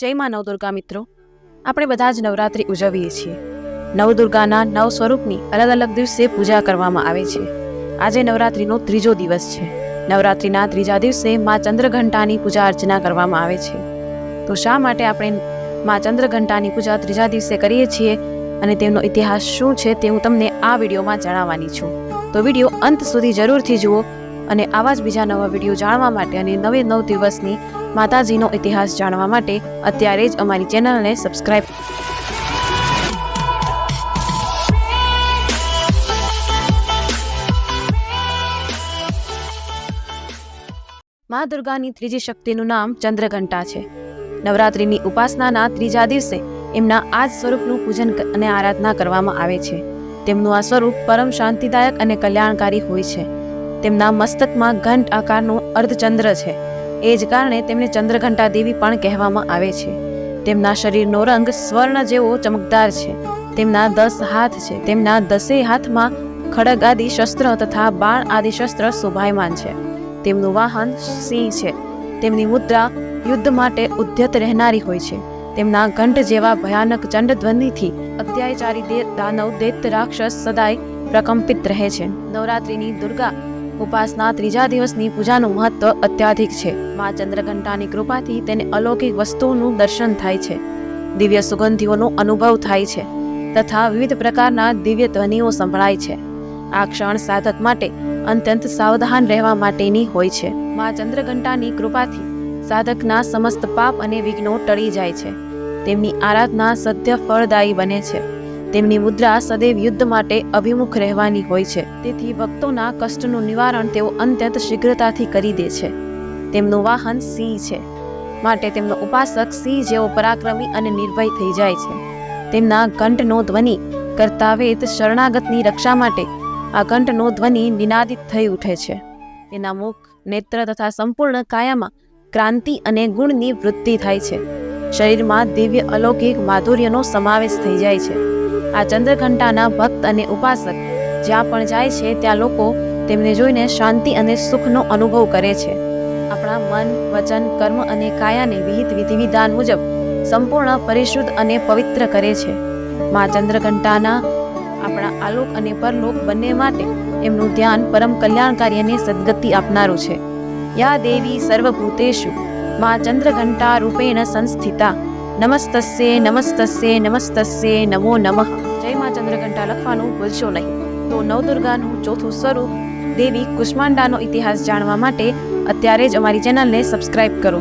જય માં નવદુર્ગા મિત્રો. આપણે બધા જ નવરાત્રિ ઉજવીએ છીએ. નવદુર્ગાના નવ સ્વરૂપની અલગ અલગ દિવસે પૂજા કરવામાં આવે છે. આજે નવરાત્રિનો ત્રીજો દિવસ છે. નવરાત્રિના ત્રીજા દિવસે મા ચંદ્રઘંટાની પૂજા અર્ચના કરવામાં આવે છે. તો શા માટે આપણે મા ચંદ્રઘંટાની પૂજા ત્રીજા દિવસે કરીએ છીએ અને તેમનો ઇતિહાસ શું છે તે હું તમને આ વિડીયોમાં જણાવવાની છું. તો વીડિયો અંત સુધી જરૂરથી જુઓ. અને આવા જ બીજા નવા વીડિયો જાણવા માટે અને નવે નવ દિવસની માતાજીનો ઇતિહાસ જાણવા માટે અત્યારે જ અમારી ચેનલને સબસ્ક્રાઈબ મા દુર્ગાની ત્રીજી શક્તિનું નામ ચંદ્રઘંટા છે. નવરાત્રિની ઉપાસનાના ત્રીજા દિવસે એમના આ જ સ્વરૂપનું પૂજન અને આરાધના કરવામાં આવે છે. તેમનું આ સ્વરૂપ પરમ શાંતિદાયક અને કલ્યાણકારી હોય છે. તેમના મસ્તકમાં ઘંટ આકારનું અર્ધચંદ્ર છે. એ જ કારણે તેમને ચંદ્રઘંટા દેવી પણ કહેવામાં આવે છે. તેમના શરીરનો રંગ સ્વર્ણ જેવો ચમકદાર છે. તેમના દસ હાથ છે. તેમના દસેય હાથમાં ખડગ આદિ શસ્ત્ર તથા બાણ આદિ શસ્ત્ર શોભાયમાન છે. તેમનું વાહન સિંહ છે. તેમની મુદ્રા યુદ્ધ માટે ઉદ્યત રહેનારી હોય છે. તેમના ઘંટ જેવા ભયાનક ચંડધ્વનિથી અત્યાચારી દાનવ, દૈત્ય, રાક્ષસ સદાય પ્રકંપિત રહે છે. નવરાત્રિની દુર્ગા ઉપાસના ત્રીજા દિવસની પૂજાનું મહત્વ અત્યાધિક છે. મા ચંદ્રઘંટાની કૃપાથી તેને અલૌકિક વસ્તુઓનું દર્શન થાય છે. દિવ્ય સુગંધીઓનો અનુભવ થાય છે તથા વિવિધ પ્રકારના દિવ્ય ધ્વનિઓ સંભળાય છે. આ ક્ષણ સાધક માટે અત્યંત સાવધાન રહેવા માટેની હોય છે. મા ચંદ્રઘંટાની કૃપાથી સાધકના સમસ્ત પાપ અને વિઘ્નો ટળી જાય છે. તેમની આરાધના સત્ય ફળદાયી બને છે. તેમની મુદ્રા સદૈવ યુદ્ધ માટે અભિમુખ રહેવાની હોય છે. તેથી ભક્તોના કષ્ટનું નિવારણ તેઓ અત્યંત શીઘ્રતાથી કરી દે છે. તેમનું વાહન સિંહ છે. માટે તેમનો ઉપાસક સિંહ જેવો પરાક્રમી અને નિર્ભય થઈ જાય છે. તેમના કંઠનો ધ્વનિ કરતા વેદ શરણાગતની રક્ષા માટે આ કંઠનો ધ્વનિ નિનાદિત થઈ ઉઠે છે. તેના મુખ, નેત્ર તથા સંપૂર્ણ કાયામાં ક્રાંતિ અને ગુણની વૃદ્ધિ થાય છે. શરીરમાં દિવ્ય અલૌકિક માધુર્યનો સમાવેશ થઈ જાય છે. આ ચંદ્રઘંટાના ભક્ત અને ઉપાસક જ્યાં પણ જાય છે ત્યાં લોકો તેમને જોઈને શાંતિ અને સુખનો અનુભવ કરે છે. આપણા મન, વચન, કર્મ અને કાયાને વિહિત વિધિ વિધાન મુજબ સંપૂર્ણ પરિશુદ્ધ અને પવિત્ર કરે છે. મા ચંદ્રઘંટાના આપણા આલોક અને પરલોક બંને માટે એમનું ધ્યાન પરમ કલ્યાણકારી અને સદગતિ આપનારું છે. યા દેવી સર્વભૂતેષુ મા ચંદ્રઘંટા રૂપેણ સંસ્થિતા નમસ્તસ્યે નમસ્તસ્ય નમસ્તસ્યે નમો નમઃ જય મા ચંદ્રઘંટા લખવાનું ભૂલશો નહીં તો નવદુર્ગાનું ચોથું સ્વરૂપ, દેવી કુષ્માંડાનો ઇતિહાસ જાણવા માટે અત્યારે જ અમારી ચેનલને સબસ્ક્રાઇબ કરો।